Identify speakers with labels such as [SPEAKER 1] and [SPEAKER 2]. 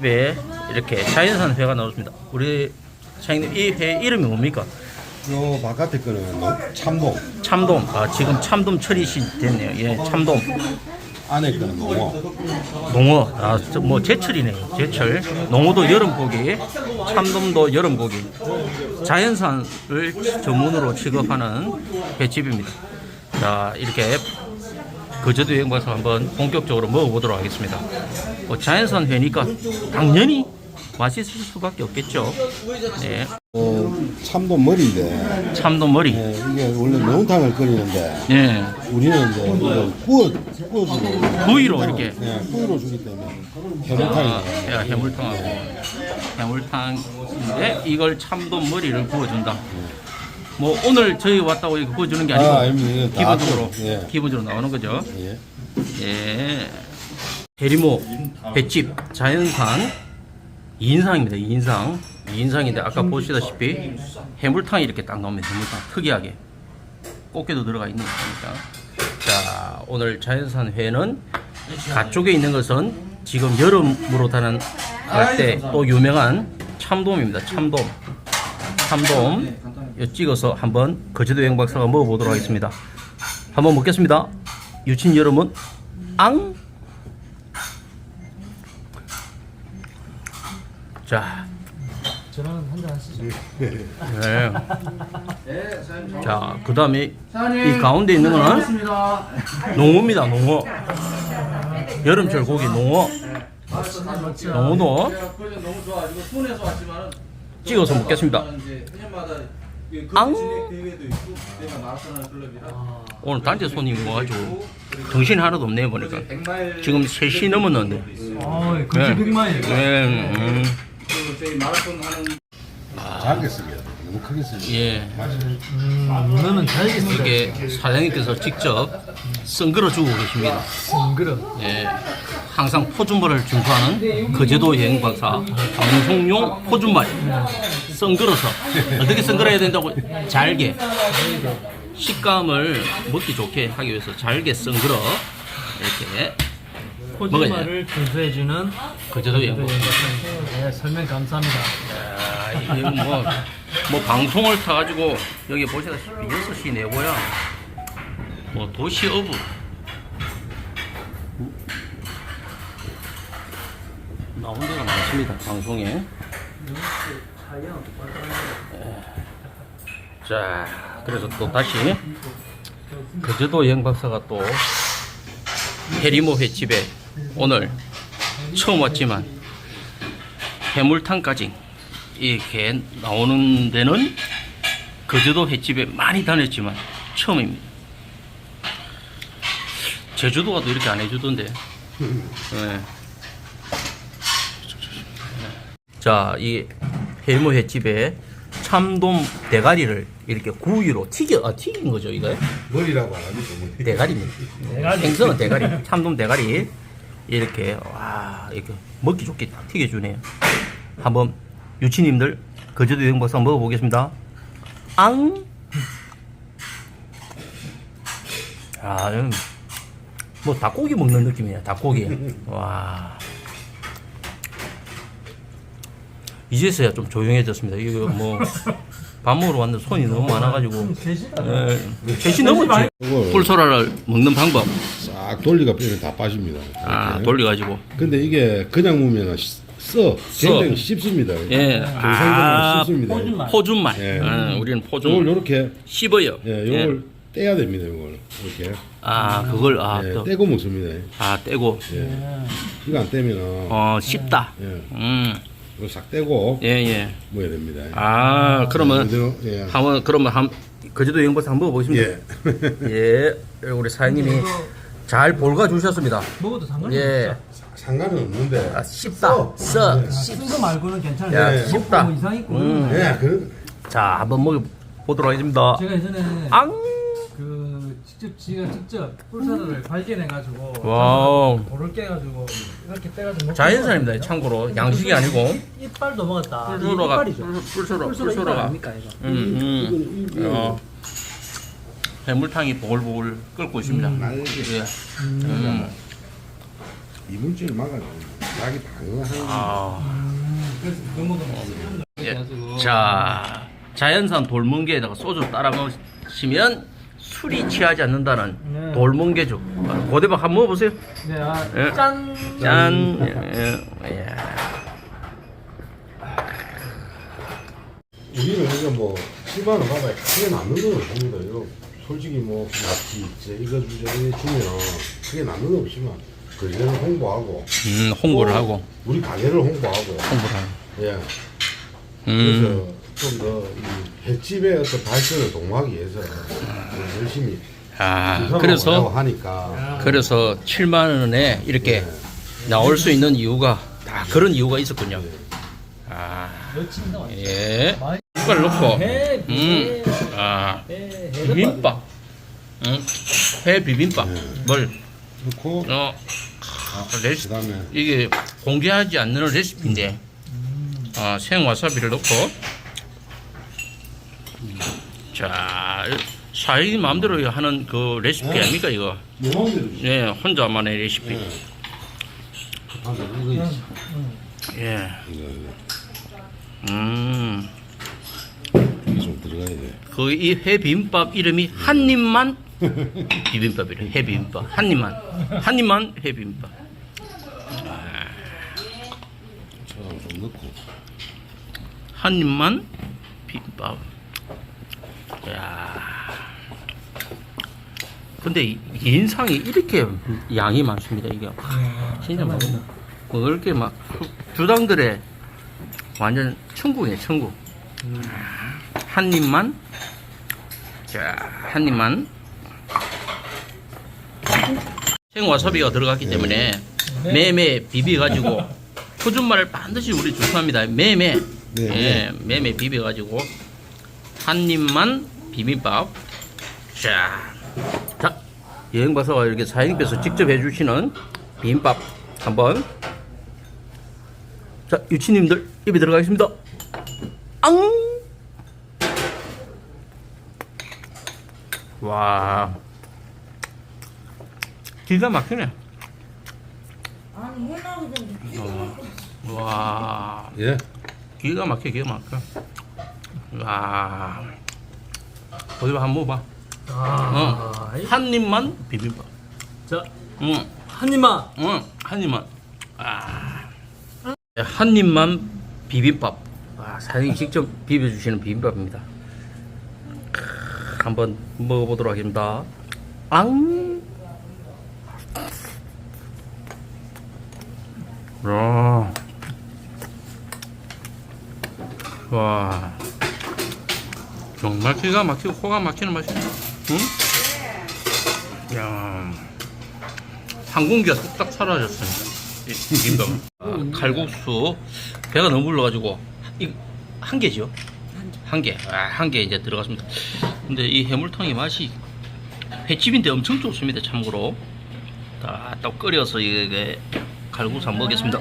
[SPEAKER 1] 집에 이렇게 자연산 회가 나왔습니다. 우리 사장님 이 회 이름이 뭡니까?
[SPEAKER 2] 요 바깥에 거는 뭐 참돔,
[SPEAKER 1] 참돔. 아 지금 참돔 철이 시 됐네요. 예, 참돔.
[SPEAKER 2] 안에 거는 농어.
[SPEAKER 1] 농어. 아뭐 제철이네요. 제철. 농어도 여름 고기, 참돔도 여름 고기. 자연산을 전문으로 취급하는 횟집입니다. 자 이렇게 거제도 여행 가서 한번 본격적으로 먹어보도록 하겠습니다. 뭐 자연산 회니까 당연히 맛있을 수밖에 없겠죠. 네.
[SPEAKER 2] 어, 참돔 머리인데
[SPEAKER 1] 참돔 머리.
[SPEAKER 2] 예, 이게 원래 매운탕을 끓이는데
[SPEAKER 1] 예.
[SPEAKER 2] 우리는 이제 이걸 구워 구워주고
[SPEAKER 1] 구이로 이렇게.
[SPEAKER 2] 예, 구이로 주기 때문에 해물탕이에요.
[SPEAKER 1] 야, 해물탕하고 해물탕인데 이걸 참돔 머리를 구워준다. 뭐 오늘 저희 왔다고 이거 구워주는 게 아니고
[SPEAKER 2] 아, 아닙니다. 이거 다
[SPEAKER 1] 기본적으로
[SPEAKER 2] 구- 예.
[SPEAKER 1] 기본적으로 나오는 거죠.
[SPEAKER 2] 예.
[SPEAKER 1] 예. 대리모 횟집 자연산 인상입니다. 인상. 인상인데 아까 보시다시피 해물탕이 이렇게 딱 나옵니다. 해물탕 특이하게 꽃게도 들어가 있는 겁니다. 자 오늘 자연산 회는 가쪽에 있는 것은 지금 여름으로 다는 갈때 또 유명한 참돔입니다. 참돔. 참돔 요 찍어서 한번 거제도 여행 박사가 먹어보도록 하겠습니다. 한번 먹겠습니다. 유친 여러분 앙. 자.
[SPEAKER 3] 저랑 한잔 하시죠.
[SPEAKER 1] 네. 자, 그 다음에 이 가운데 있는 거는 농어입니다, 농어. 여름철 고기 농어. 농어도 찍어서 먹겠습니다.
[SPEAKER 4] 대회도 있고 내가 마라톤 클럽이라.
[SPEAKER 1] 오늘 단체 손님이 와가지고 정신이 하나도 없네, 보니까. 지금 3시 넘었는데.
[SPEAKER 3] 아, 거기 백마일.
[SPEAKER 1] 네, 음,
[SPEAKER 4] 그 저희 마라톤 하는
[SPEAKER 2] 작게 쓰게 너무 크게 쓰게
[SPEAKER 1] 예.
[SPEAKER 3] 음, 문어는 잘게 쓰다.
[SPEAKER 1] 이게 사장님께서 직접 썬글어 주고 계십니다.
[SPEAKER 3] 싱그러.
[SPEAKER 1] 예, 항상 포준말을 준수하는 거제도 여행 박사 방송용 포준말 썬글어서 어떻게 썬글어야 된다고 잘게 식감을 먹기 좋게 하기 위해서 잘게 썬글어 이렇게
[SPEAKER 3] 포즈말을 준수해주는
[SPEAKER 1] 거제도 여행 박사.
[SPEAKER 3] 네, 설명 감사합니다.
[SPEAKER 1] 야, 이게 뭐, 뭐 방송을 타가지고 여기 보시다시피 6시 내고야 뭐 도시 어부. 나온 데가 많습니다 방송에. 예. 자 그래서 또 다시 거제도 여행 박사가 또 해리모 횟집에 오늘 처음 왔지만 해물탕까지 이렇게 나오는 데는 거제도 횟집에 많이 다녔지만 처음입니다. 제주도 가도 이렇게 안 해주던데. 네. 자, 이 해무 횟집에 참돔 대가리를 이렇게 구이로 튀겨, 아, 튀긴 거죠, 이거요?
[SPEAKER 2] 머리라고 안 하죠. 머리.
[SPEAKER 1] 대가리입니다. 생선은 대가리, 참돔 대가리 이렇게 와 이렇게 먹기 좋게 딱 튀겨주네요. 한번 유치님들 거제도 여행박사 한번 먹어보겠습니다. 앙. 아, 뭐 닭고기 먹는 느낌이에요. 닭고기. 와. 이제서야 좀 조용해졌습니다. 이거 뭐 밥 먹으러 왔는데 손이 너무 많아가지고
[SPEAKER 3] 계시다.
[SPEAKER 1] 예, 3시 넘었지.
[SPEAKER 2] 이걸
[SPEAKER 1] 꿀소라를 먹는 방법.
[SPEAKER 2] 싹 돌리가 빼면 다 빠집니다.
[SPEAKER 1] 아,
[SPEAKER 2] 이렇게.
[SPEAKER 1] 돌려가지고.
[SPEAKER 2] 근데 이게 그냥 먹으면 써 굉장히 씹습니다.
[SPEAKER 1] 예. 아,
[SPEAKER 2] 정상적으로 씹습니다.
[SPEAKER 3] 포준말.
[SPEAKER 1] 포준말.
[SPEAKER 2] 예.
[SPEAKER 1] 어, 우리는
[SPEAKER 2] 이걸
[SPEAKER 1] 포준.
[SPEAKER 2] 요렇게
[SPEAKER 1] 씹어요.
[SPEAKER 2] 예, 요걸 떼야 됩니다. 요걸 이렇게
[SPEAKER 1] 아, 그걸, 아,
[SPEAKER 2] 예,
[SPEAKER 1] 또.
[SPEAKER 2] 떼고 먹습니다.
[SPEAKER 1] 아, 떼고.
[SPEAKER 2] 예. 이거 안 떼면은
[SPEAKER 1] 어, 씹다.
[SPEAKER 2] 예,
[SPEAKER 1] 음,
[SPEAKER 2] 이거 싹 떼고
[SPEAKER 1] 예, 예.
[SPEAKER 2] 먹어야 됩니다.
[SPEAKER 1] 아, 그러면,
[SPEAKER 2] 그대로, 예.
[SPEAKER 1] 한번, 그러면 한, 거제도 영버스 한번 먹어보겠습니다.
[SPEAKER 2] 예.
[SPEAKER 1] 예. 우리 사장님이 잘 볼가 주셨습니다.
[SPEAKER 3] 먹어도 상관없어.
[SPEAKER 1] 예.
[SPEAKER 2] 상관은 없는데.
[SPEAKER 1] 아, 씹다. 써. 씹.
[SPEAKER 3] 쓴거 말고는 괜찮아요.
[SPEAKER 1] 야,
[SPEAKER 2] 예.
[SPEAKER 1] 씹다.
[SPEAKER 3] 뭐 이상 있고.
[SPEAKER 1] 음.
[SPEAKER 2] 예, 그
[SPEAKER 1] 자, 한번 먹어보도록 하겠습니다.
[SPEAKER 3] 제가 예전에
[SPEAKER 1] 앙!
[SPEAKER 3] 그 직접 지가 직접 꿀사를 발견해가지고
[SPEAKER 1] 와우.
[SPEAKER 3] 돌을 깨가지고 이렇게 떼가지고 먹고
[SPEAKER 1] 자연산입니다. 참고로. 양식이 아니고.
[SPEAKER 3] 이빨도 먹었다.
[SPEAKER 1] 꿀소라가,
[SPEAKER 3] 이빨이죠.
[SPEAKER 1] 꿀소라,
[SPEAKER 3] 꿀소라 이빨
[SPEAKER 1] 꿀소라가.
[SPEAKER 3] 아닙니까 이거?
[SPEAKER 1] 음, 음. 어, 해물탕이 보글보글 끓고 있습니다. 예. 음.
[SPEAKER 2] 이물질 막아요. 자기 방어 하는
[SPEAKER 1] 아.
[SPEAKER 3] 그래서 그거보다
[SPEAKER 1] 예.
[SPEAKER 3] 가지고
[SPEAKER 1] 자, 자연산 돌멍게에다가 소주 따라 마시면 술이 취하지 않는다는
[SPEAKER 3] 네.
[SPEAKER 1] 돌멍게죽. 고대박 한번 먹어보세요.
[SPEAKER 3] 네, 아,
[SPEAKER 1] 예.
[SPEAKER 3] 짠.
[SPEAKER 1] 짠. 예, 예.
[SPEAKER 2] 우리는 이거 뭐 7만 원 받아야 크게 남는 건 없습니다. 이거 솔직히 뭐 낙지 이제 이거 주저 이거 주면 크게 남는 건 없지만 그제는 홍보하고
[SPEAKER 1] 음, 홍보를
[SPEAKER 2] 또
[SPEAKER 1] 하고
[SPEAKER 2] 우리 가게를 홍보하고
[SPEAKER 1] 홍보를 하고.
[SPEAKER 2] 예
[SPEAKER 1] 음.
[SPEAKER 2] 그래서 좀더이 횟집의 어떤 발전을 동하기 위해서 좀 열심히
[SPEAKER 1] 아,
[SPEAKER 2] 구성하고
[SPEAKER 1] 그래서
[SPEAKER 2] 하니까
[SPEAKER 1] 그래서 7만 원에 이렇게 나올 수 있는 이유가 다 그런 이유가 있었군요. 아,
[SPEAKER 3] 놓친다. 완전.
[SPEAKER 1] 예. 이걸 넣고
[SPEAKER 3] 해,
[SPEAKER 1] 음. 아, 비빔밥. 음. 회 비빔밥을
[SPEAKER 2] 넣고
[SPEAKER 1] 어 레시
[SPEAKER 2] 그다음에
[SPEAKER 1] 이게 공개하지 않는 레시피인데 아, 생와사비를 넣고 자 사장님 마음대로 하는 그 레시피
[SPEAKER 2] 네.
[SPEAKER 1] 아닙니까 이거
[SPEAKER 2] 내 마음대로 주시
[SPEAKER 1] 예 혼자만의 레시피
[SPEAKER 2] 네. 아, 이거 있어.
[SPEAKER 1] 예
[SPEAKER 2] 이거 이거
[SPEAKER 1] 음.
[SPEAKER 2] 이게 좀 들어가야 돼.
[SPEAKER 1] 그이회 비빔밥 이름이 한 입만 비빔밥이래 회 비빔밥 한 입만 한 입만 회 비빔밥
[SPEAKER 2] 좀 넣고.
[SPEAKER 1] 한 입만 비빔밥. 야. 근데 인상이 이렇게 양이 많습니다 이게. 진짜 많습니다. 뭐 그렇게 막 주당들의 완전 천국이에요 천국. 한 입만. 자한 입만. 생와사비가 들어갔기 때문에 매매 비벼가지고 표준말을 반드시 우리 조사합니다. 매매.
[SPEAKER 2] 네,
[SPEAKER 1] 예, 매매 비벼가지고. 한 입만 비빔밥. 자, 자 여행바사가 이렇게 사장님께서 직접 해주시는 비빔밥 한번. 자 유치님들 입에 들어가겠습니다. 앙! 와. 기가 막히네 와.
[SPEAKER 2] 예.
[SPEAKER 1] 기가 막혀 기가 막혀. 와. 어디 봐 한번 먹어봐.
[SPEAKER 3] 아, 이-
[SPEAKER 1] 한 입만 비빔밥
[SPEAKER 3] 자,
[SPEAKER 1] 응,
[SPEAKER 3] 한 입만.
[SPEAKER 1] 응, 한 입만. 아, 한 입만 비빔밥. 와, 사장님 직접 비벼주시는 비빔밥입니다. 크, 한번 먹어보도록 하겠습니다. 앙 와. 정말 기가 막히고 코가 막히는 맛이야 응? 야. 항공기가 뚝딱 사라졌습니다 이 비빔밥 아, 칼국수. 배가 너무 불러가지고 이 한 개죠? 한개. 아, 한개 이제 들어갔습니다. 근데 이 해물탕이 맛이 횟집인데 엄청 좋습니다 참고로. 딱, 딱 끓여서 이게 칼국수 한번 먹겠습니다